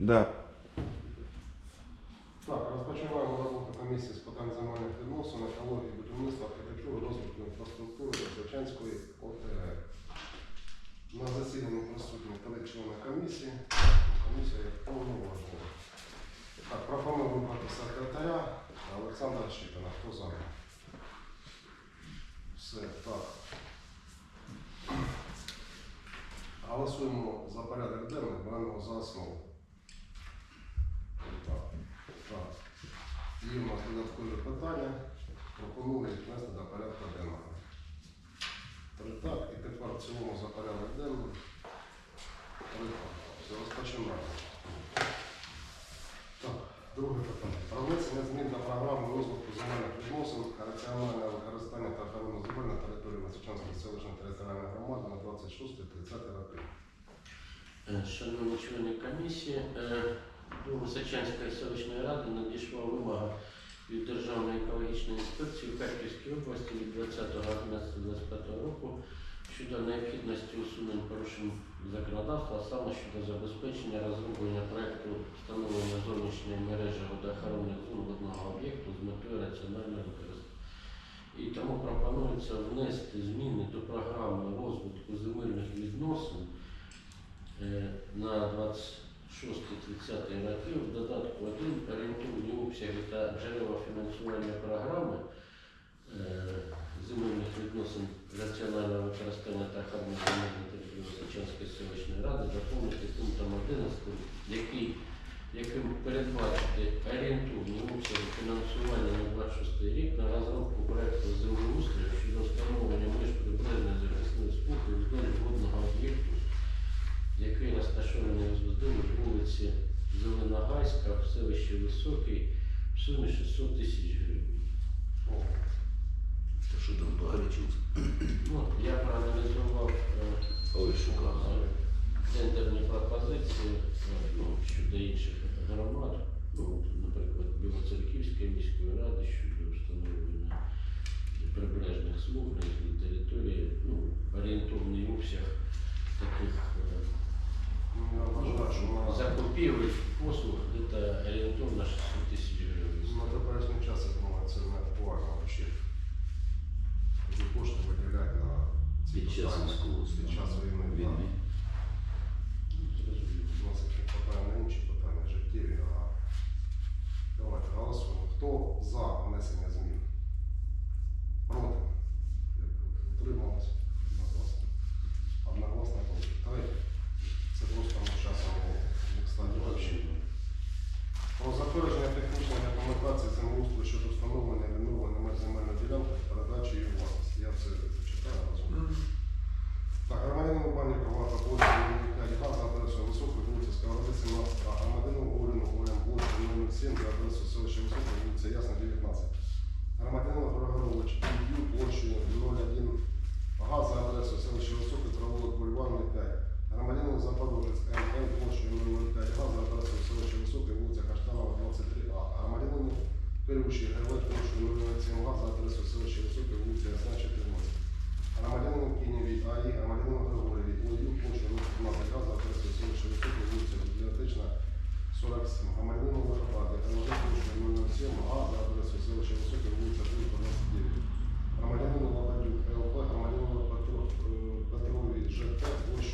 Да. Так, розпочинаємо роботу комісії з питань земельних відносин, екології, будівництва, архітектури, розвитку інфраструктури Свячанської ОТГ. На засіданні присутні три члени комісії. Комісія є повноважена. Так, пропоную вибрати секретаря Олександра Щепина. Хто за? Все, так. Голосуємо за порядок денний, беремо за основу. Так, так. В нас додаткові питання. Пропоную їх внести до порядку денного. Так, і тепер в цілому за порядок денний. Розпочинаємо. Так, друге питання. Про внесення змін до програми розвитку земельних відносин, раціональне використання та охорони земель на території Височанської селищної територіальної громади на 26-30 роки. Е, Шановні члени комісії, е, до Височанської селищної ради надійшла вимога від Державної екологічної інспекції в Харківській області від 20.11.25 року щодо необхідності усунення порушень законодавства, саме щодо забезпечення розроблення проєкту встановлення зовнішньої мережі водоохоронних зон водного об'єкту з метою раціонального використання. І тому пропонується внести зміни до програми розвитку земельних відносин е, на 20. 6-30 роки в додатку 1 орієнтовні обсяги та джерела фінансування програми е, земельних відносин раціонального використання та охорони земельної території Височанської селищної ради доповнити пунктом 11, який, яким передбачити орієнтовні обсяги фінансування на 26 рік на розробку проєкту землеустрою щодо встановлення меж приблизної захисної споруди вздовж водного об'єкту який розташований уздовж вулиці Зеленогайська в селищі Високий в сумі 600 тисяч гривень. О, Та що там погорячився? Ну, я проаналізував е, Ой, шукав. е, тендерні пропозиції е, ну, щодо інших громад, ну, наприклад, Білоцерківської міської ради щодо встановлення прибережних смуг на їхній території, ну, орієнтовний обсяг таких закупівель послуг где-то орієнтовно 600 тисяч гривень. на теперішній час, я думаю, це не актуально взагалі. Кошти виділяти на ці Під час військового Під час війни. Війни. У нас якщо питання інші питання життєві, а давайте голосуємо. Хто за внесення змін? Проти? Утрималось? Кстати вообще. Про затвердження технічної документації землеустрою щодо встановлення відновлення меж земельної ділянки та передачі її у власність. Я це зачитаю розумію. Так, громадянину Банніка Влада Володимира 5 га за адресою Високої вулиця Сковороди, 17 а громадянину Горіну Горям вулиця номер 7 за адресою селища Висока, вулиця Ясна, 19. Громадянину Григорович Ілью площею 01 га за адресою селища Високе, провулок Бульварний 5 водопроводу западу ВСК МН площею 0,5 га за адресою селища Високе, вулиця Каштанова, 23А, а Марінині керуючий ГВ площею 0,7 га за адресою селища Високе, вулиця Ясна, 14. Громадянину Кінєвій АІ, громадянину Григорєвій ОЮ, площею 0,15 га за адресою селища Високе, вулиця Бібліотечна, 47. Громадянину Верховаді, РВ площею 0,7 га за адресою селища Високе, вулиця Друга, 29. Громадянину Лабадюк ЛП, громадянину Петрові ЖТ, площею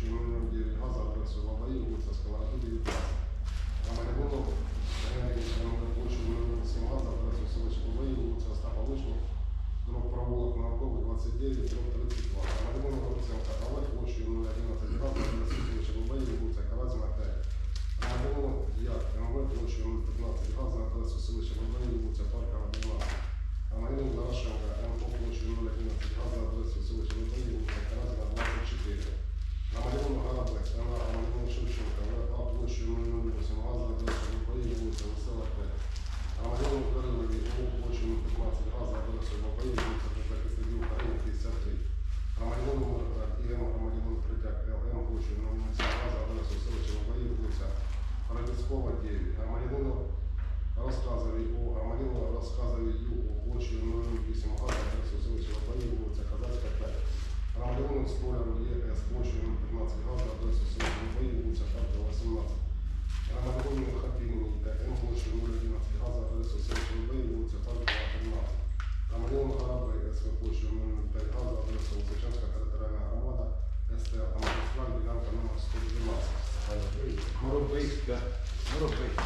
Газа іменно Діргаза працювала і вулиця сказала, туди і так. А мене було Генріч Янукович, Мирон Сімгаза, працює селищко Бої, вулиця Остапа Лишні, дроб провулок науковий 29, дроб 32. А мене було вулиця Каталай, площу іменно 11 Діргаза, працює селищко Бої, вулиця Каразіна 5. А мене було як МВ, площу іменно 15 Діргаза, працює селищко Бої, вулиця Паркова 12. А Марина Дорошенко, МО площадь номер 11, газовая адрес Василовича Литвина, Каразина, 24 намальовано Гара Блекс, вона намальована Шевченка, вона А площею 008, а за адресою Україні, вулиця Франка на. Горобиська, Горобиська.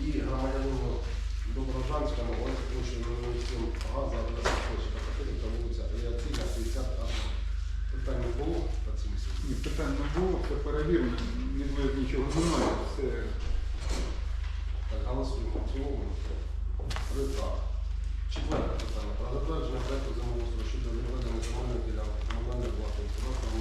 І громадянину Доброжанська, вони закінчили міністр газу, а та вулиця Авіаційна, 50 а Питань не було по цим Ні, питань не було, це перевірено, ніби нічого немає. Все. Так, голосуємо. В цілому. Четверте питання. Про затвердження проекту землеустрою щодо відведення земельної ділянки комунальної власної ціна 53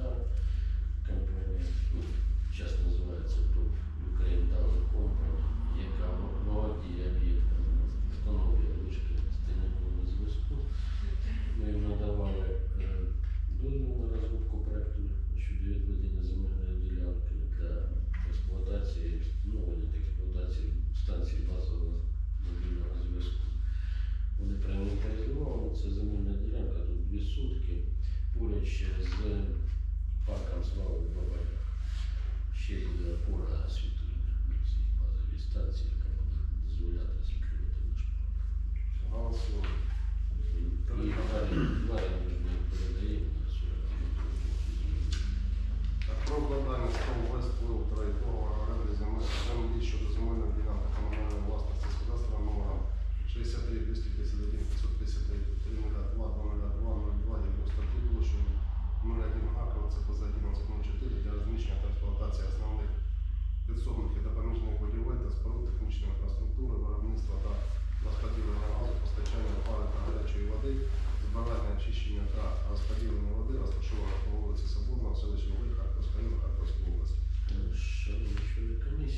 so, kind of, like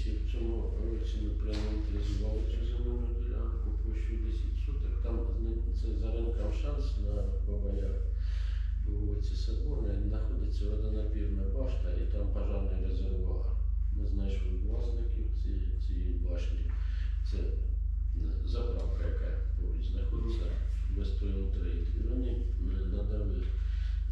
комісії в цьому році ми проаналізували цю земельну ділянку площу 10 суток. Там це за ринком шанс на Бабаях по вулиці Соборна знаходиться водонапірна башта і там пожарний резервуар. Ми знайшли власників цієї цієї башні. Це е, заправка, яка поруч знаходиться без трейд. І вони е, надали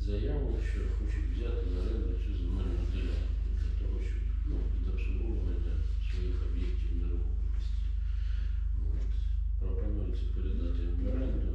заяву, що хочуть взяти на ринку цю земельну ділянку для того, щоб ну, під обслуговування своїх об'єктів нерухомості. Пропонується передати в оренду.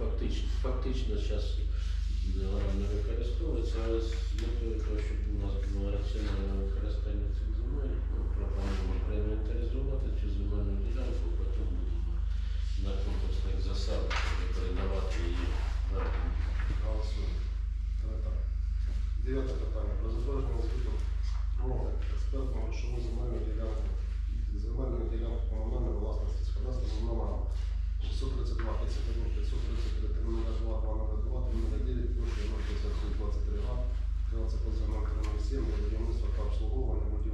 фактично, фактично зараз е, не використовується, але з метою того, щоб у нас було раціональне використання цих земель, ми пропонуємо проінвентаризувати цю земельну ділянку, потім будемо на комплексних засадах передавати її на голосування. Дев'яте питання. Про затвердження звіту мови експертного шоу земельної ділянки, земельної ділянки комунальної власності з кадастровим номером 632, 51, 533, 302, 202, 309, площа 0,523 га, 13 позивна 07, для будівництва та обслуговування будівлі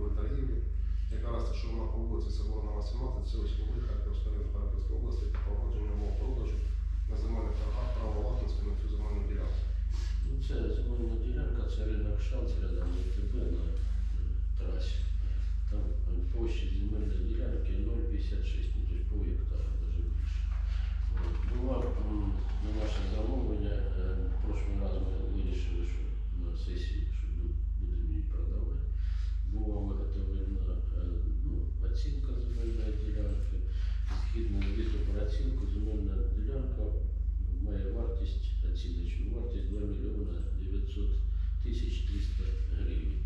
1300 гривень.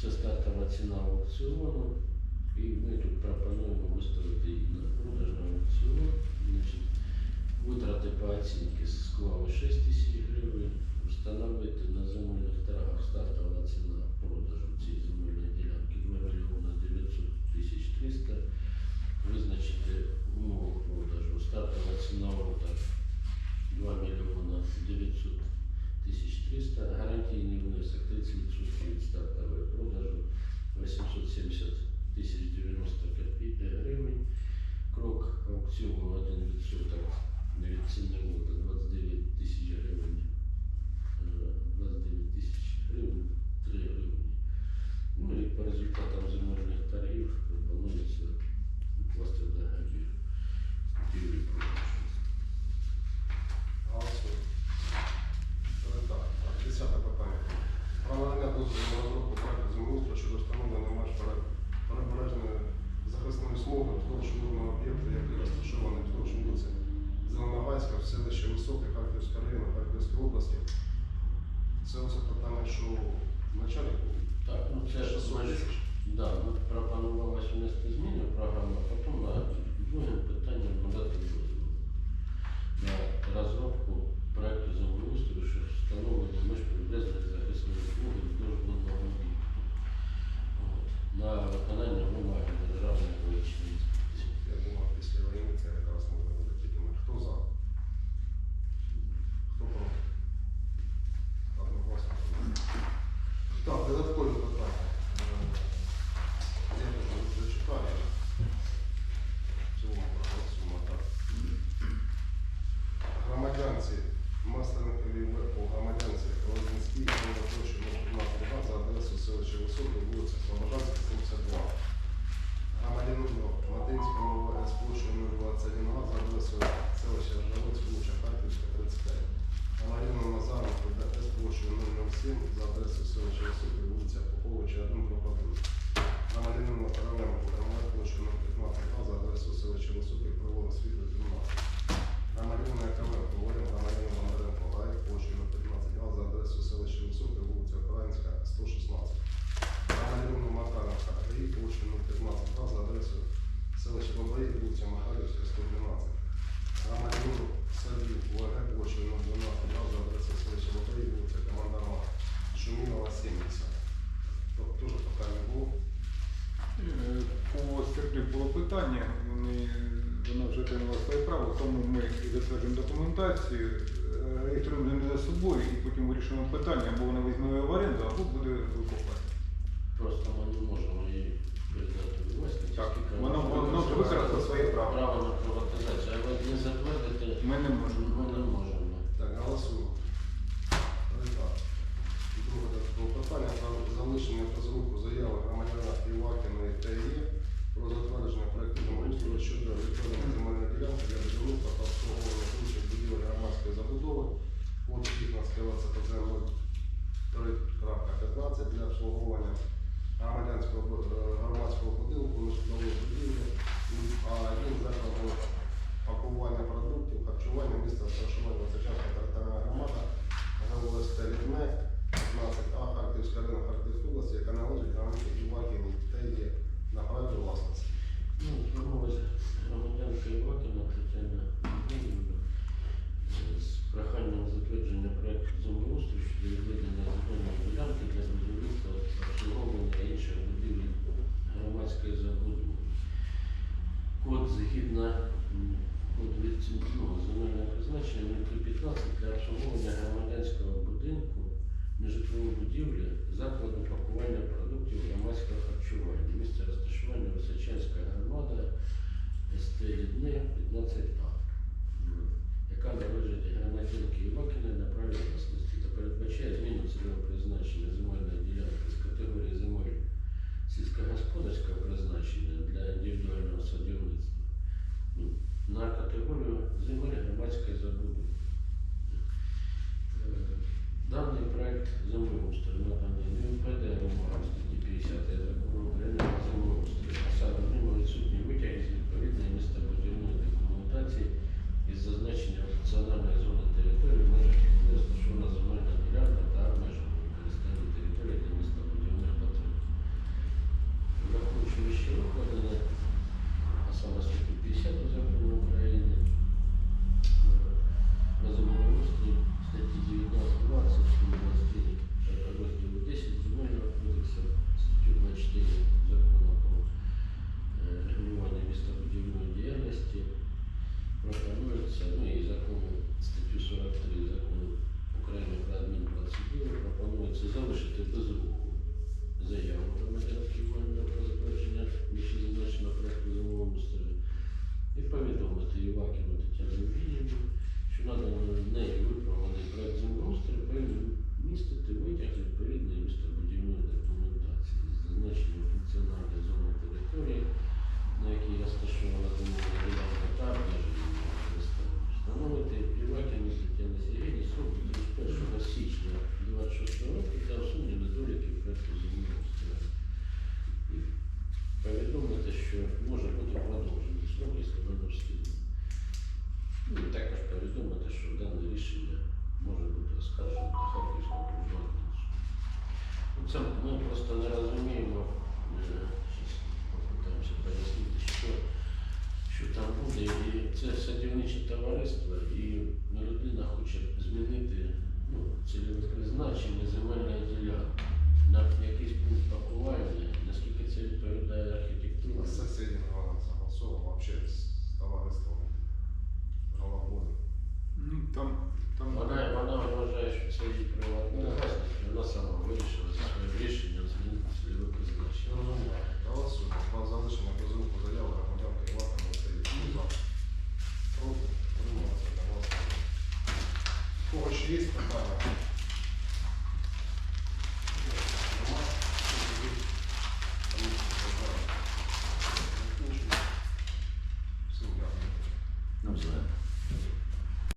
Це стартова ціна аукціону. І ми тут пропонуємо виставити її на продаж на аукціон. Витрати по оцінці склали 6 тисяч гривень. Встановити на земельних торгах стартова ціна продажу цієї земельної ділянки 2 мільйона 900 тисяч 300. Визначити умови продажу. Стартова ціна орта 2 мільйона 900 1300, гарантійний внесок 30% від стартової продажу 870 тисяч 90 копійок гривень. вирішимо питання, або вони візьмемо в оренду, або буде викупати. площа будівлі громадської забудови. Код згідно код від ну, земельного призначення 015 для обслуговування громадянського будинку, нежитлової будівлі, закладу пакування продуктів громадського харчування. Місце розташування Височенська громада СТ Лідни 15А, яка належить громадянки Івакіна на праві власності та передбачає зміну цільового призначення земельної ділянки з категорії земель сільськогосподарське призначення для індивідуального садівництва ну, на категорію земель громадської забудови. Е, даний проєкт землеустрою наданий не впаде вимогам статті 50 закону України про землеустрою, а саме в відсутні витяги з відповідної містобудівної документації із зазначення функціональної зони території, в межах якої розташована земельна ділянка Krishna